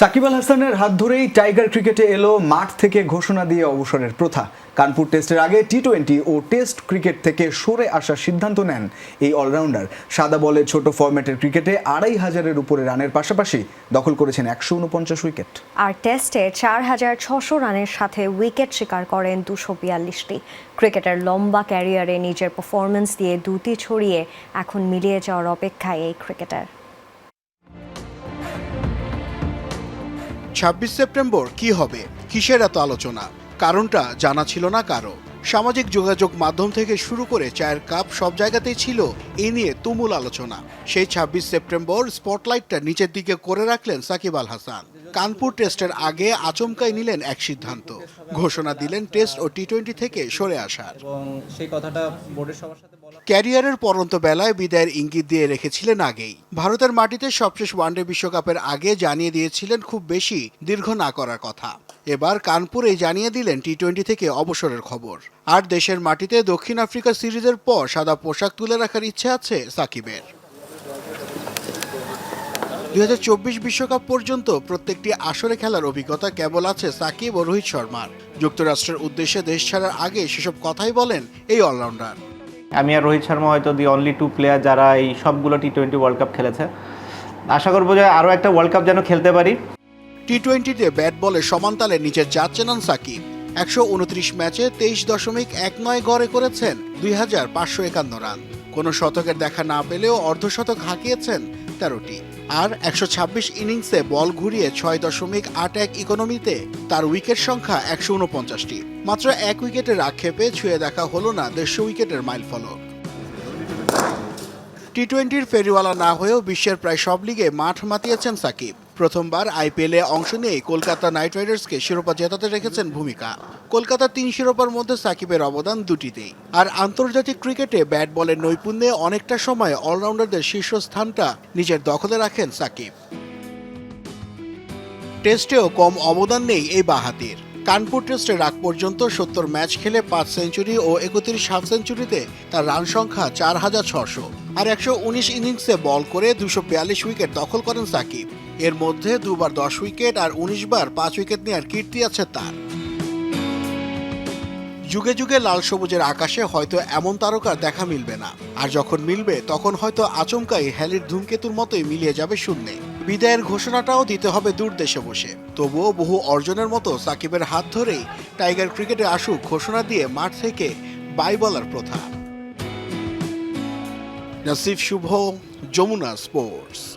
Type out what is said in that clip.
সাকিব আল হাসানের হাত ধরেই টাইগার ক্রিকেটে এলো মাঠ থেকে ঘোষণা দিয়ে অবসরের প্রথা। কানপুর টেস্টের আগে টি টোয়েন্টি ও টেস্ট ক্রিকেট থেকে সরে আসার সিদ্ধান্ত নেন এই অলরাউন্ডার। সাদা বলে ছোট ফরম্যাটের ক্রিকেটে আড়াই হাজারের উপরে রানের পাশাপাশি দখল করেছেন একশো উনপঞ্চাশ উইকেট। আর টেস্টে চার হাজার ছশো রানের সাথে উইকেট শিকার করেন দুশো বিয়াল্লিশটি। ক্রিকেটের লম্বা ক্যারিয়ারে নিজের পারফরমেন্স দিয়ে দুটি ছড়িয়ে এখন মিলিয়ে যাওয়ার অপেক্ষায় এই ক্রিকেটার। ছাব্বিশ সেপ্টেম্বর কি হবে? কিসের এত আলোচনা? কারণটা জানা ছিল না কারও। সামাজিক যোগাযোগ মাধ্যম থেকে শুরু করে চায়ের কাপ সব জায়গাতেই ছিল, এ নিয়ে তুমুল আলোচনা। সেই ছাব্বিশ সেপ্টেম্বর স্পটলাইটটা নিচের দিকে করে রাখলেন সাকিব আল হাসান। কানপুর টেস্টের আগে আচমকাই নিলেন এক সিদ্ধান্ত। ঘোষণা দিলেন টেস্ট ও টি টোয়েন্টি থেকে সরে আসার। সেই কথাটা বোর্ডের সবার সাথে ক্যারিয়ারের পরন্ত বেলায় বিদায়ের ইঙ্গিত দিয়ে রেখেছিলেন আগেই। ভারতের মাটিতে সবশেষ ওয়ানডে বিশ্বকাপের আগে জানিয়ে দিয়েছিলেন খুব বেশি দীর্ঘ না করার কথা। এবার কানপুরে জানিয়ে দিলেন টি টোয়েন্টি থেকে অবসরের খবর। আর দেশের মাটিতে দক্ষিণ আফ্রিকা সিরিজের পর সাদা পোশাক তুলে রাখার ইচ্ছে আছে সাকিবের। দুই বিশ্বকাপ পর্যন্ত প্রত্যেকটি আসরে খেলার অভিজ্ঞতা কেবল আছে সাকিব ও রোহিত শর্মার। যুক্তরাষ্ট্রের উদ্দেশ্যে দেশ ছাড়ার আগে সেসব কথাই বলেন এই অলরাউন্ডার। আমি আর রোহিত শর্মা হয়তো দি অনলি টু প্লেয়ার যারা এই সবগুলো টি টোয়েন্টি ওয়ার্ল্ড কাপ খেলেছে। আশা করব যে আরও একটা ওয়ার্ল্ড কাপ যেন খেলতে পারি। টি টোয়েন্টিতে ব্যাট বলে সমান নিচে যাচ্ছেন সাকিব। একশো উনত্রিশ ম্যাচে তেইশ দশমিক এক নয় গড়ে করেছেন দুই হাজার পাঁচশো একান্ন রান। কোনো শতকের দেখা না পেলেও অর্ধশতক হাঁকিয়েছেন তেরোটি। আর একশো ছাব্বিশ ইনিংসে বল ঘুরিয়ে ছয় দশমিক আট এক ইকোনমিতে তার উইকেট সংখ্যা একশো উনপঞ্চাশটি মাত্র এক উইকেটের আক্ষেপে ছুঁয়ে দেখা হলো না দেড়শো উইকেটের মাইল ফলক। টি টোয়েন্টির ফেরিওয়ালা না হয়েও বিশ্বের প্রায় সব লিগে মাঠ মাতিয়েছেন সাকিব। প্রথমবার আইপিএলে অংশ নিয়ে কলকাতা নাইট রাইডার্সকে শিরোপা জেতাতে রেখেছেন ভূমিকা। কলকাতার তিন শিরোপার মধ্যে সাকিবের অবদান দুটিতেই। আর আন্তর্জাতিক ক্রিকেটে ব্যাট বলের নৈপুণ্যে অনেকটা সময় অলরাউন্ডারদের শীর্ষস্থানটা নিজের দখলে রাখেন সাকিব। টেস্টেও কম অবদান নেই এই বাহাতির। কানপুর টেস্টের আগ পর্যন্ত সত্তর ম্যাচ খেলে পাঁচ সেঞ্চুরি ও একত্রিশ হাফ সেঞ্চুরিতে তার রান সংখ্যা চার হাজার ছশো আর একশো উনিশ ইনিংসে বল করে দুশো বিয়াল্লিশ উইকেট দখল করেন সাকিব। এর মধ্যে দুবার দশ উইকেট আর উনিশ বার পাঁচ উইকেট নেওয়ার কীর্তি আছে তার। যুগে যুগে লাল সবুজের আকাশে হয়তো এমন তারকার দেখা মিলবে না। আর যখন মিলবে, তখন হয়তো আচমকাই হ্যালির ধূমকেতুর মতোই মিলিয়ে যাবে শূন্যে। বিদায়ের ঘোষণাটাও দিতে হবে দূর দেশে বসে। তবুও বহু অর্জনের মতো সাকিবের হাত ধরেই টাইগার ক্রিকেটে আসুক ঘোষণা দিয়ে মাঠ থেকে বাই বলার প্রথা। নাসিফ শুভ, যমুনা স্পোর্টস।